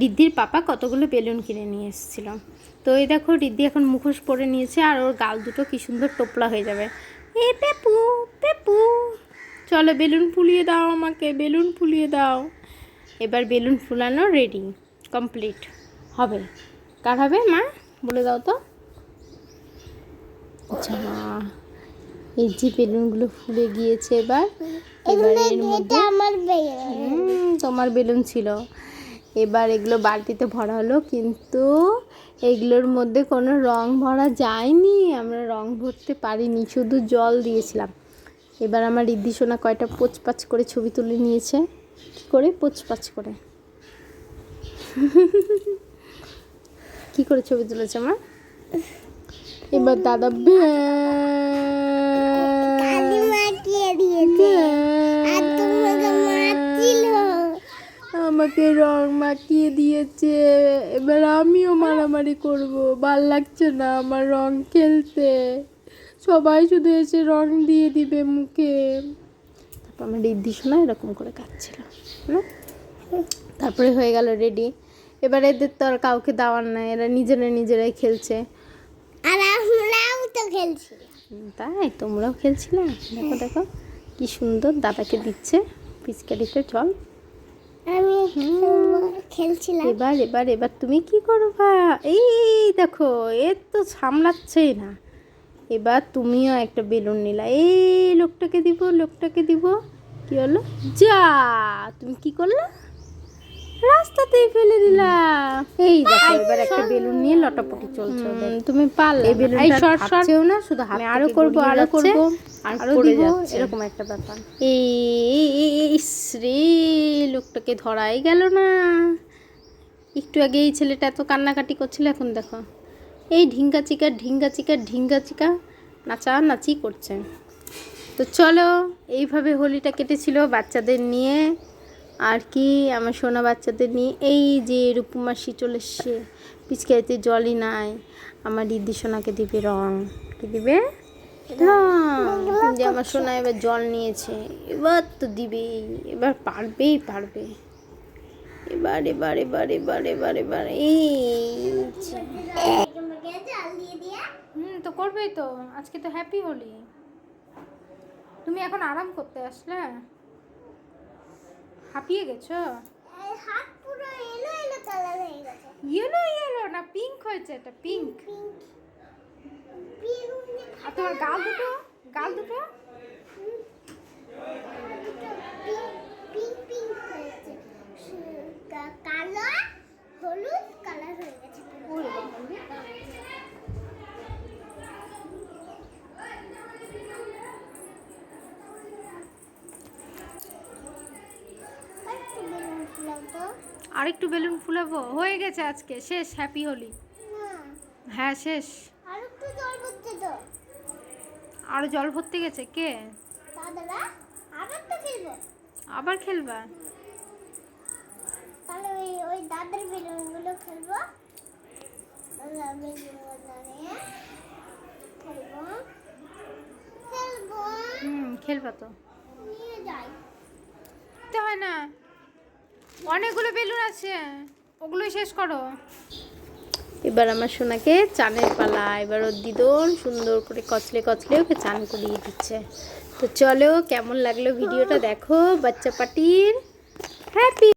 রিদ্ধির পাপা কতগুলো বেলুন কিনে নিয়ে এসেছিল। তো এই দেখো রিদ্ধি এখন মুখোশ পরে নিয়েছে আর ওর গাল দুটো কি সুন্দর টোপলা হয়ে যাবে। এ পেপু পেপু। চলো বেলুন ফুলিয়ে দাও আমাকে বেলুন ফুলিয়ে দাও। এবার বেলুন ফুলানো রেডি কমপ্লিট হবে। কার হবে মা? বলে দাও তো। আচ্ছা এই যে বেলুনগুলো ফুলে গিয়েছে এবার। এবার এর মধ্যে আমার বেলুন। তোমার বেলুন ছিল। এবার এগুলো বালতিতে ভরা হলো, কিন্তু এগুলোর মধ্যে কোনো রং ভরা যায়নি। আমরা রং ভরতে পারিনি, শুধু জল দিয়েছিলাম। এবার আমার রিদ্ধি সোনা কয়টা পোচপাচ করে ছবি তুলে নিয়েছে। কী করে? পোচপাচ করে। কি করে ছবি তুলেছে আমার? এবার দাদা মাখিয়ে দিয়েছে। এবার আমিও মারামারি করব। ভালো লাগছে না আমার রং খেলতে। সবাই শুধু এসে রং দিয়ে দিবে মুখে। তারপর আমার রিদ্ধি শোনা এরকম করে কাঁদছিল। না? তারপরে হয়ে গেল রেডি এবার এদের তো আর কাউকে দেওয়ার নাই। এরা নিজেরা নিজেরাই খেলছে। আর আমরাও তো খেলছি। তাই তোমরাও খেলছিলে? দেখো দেখো। কি সুন্দর দাদাকে দিচ্ছে। পিচকারিতে চল। আমি খেলছিলাম। এবার এবার এবার তুমি কি করবা? এই দেখো এ তো সামলাচ্ছেই না। এবার তুমিও একটা বেলুন নিলা। এই লোকটাকে দিব লোকটাকে দিব। কি হলো? যা তুমি কি করলা? রাস্তাতেই ফেলে দিলা। এই দেখো এবার একটা বেলুন নিয়ে লটাপটি চলছে। তুমি পারলে এই বেলুন সরছেও না শুধু হাত আরও করব আরও করব। আর দিব। এরকম একটা ব্যাপার। এই ইস রে লোকটাকে ধরাই গেল না। একটু আগে এই ছেলেটা এত কান্নাকাটি করছিল, এখন দেখো। এই ঢিঙ্গা চিকা ঢিঙ্গা চিকা ঢিঙ্গা চিকা নাচা নাচি করছে। তো চলো, এইভাবে হোলিটা কেটেছিল বাচ্চাদের নিয়ে। আর কি, আমার সোনা বাচ্চাদের নিয়ে। এই যে রূপমাসি চলে এসছে, পিচকাইতে জলই নাই। আমার দিদি সোনাকে দিবে রং। কি দিবে? যে আমার সোনা এবার জল নিয়েছে, এবার তো দিবেই, এবার পারবেই, পারবে। এবার এবার এবার এবার এবার এবার হুম তো করবেই তো। আজকে তো হ্যাপি হোলি। তুমি এখন আরাম করতে আসলে? হাঁপিয়ে গেছো? এই হাত পুরো এলো এলো কালার গেছে। ইয়েলো ইয়েলো না পিঙ্ক হয়েছে এটা পিঙ্ক পিঙ্ক পিঙ্ক আর তোমার গাল দুটো? গাল দুটো পিঙ্ক পিঙ্ক হয়েছে কা- কালো হলুদ কালার হয়ে গেছে পুরো। আরেকটু বেলুন ফুলাও তো। আর একটু বেলুন ফুলাবো? হয়ে গেছে আজকে। শেষ হ্যাপি হোলি। হ্যাঁ শেষ। আরেকটু জল ভরতে আরও জল ভরতে গেছে? কে? আবার খেলব। আবার খেলবা? তাহলে ওই ওই দাদার বেলুনগুলো খেলব। হুম তো। নিয়ে যাই। দিতে হয় না। অনেকগুলো বেলুন আছে। ওগুলোই শেষ করো। এবার আমার সোনাকে চানের পালা, এবার ওর দিদন সুন্দর করে কচলে কচলে ওকে চান করিয়ে দিচ্ছে। তো চলো, কেমন লাগল ভিডিওটা দেখো, বাচ্চা পাটির হ্যাপি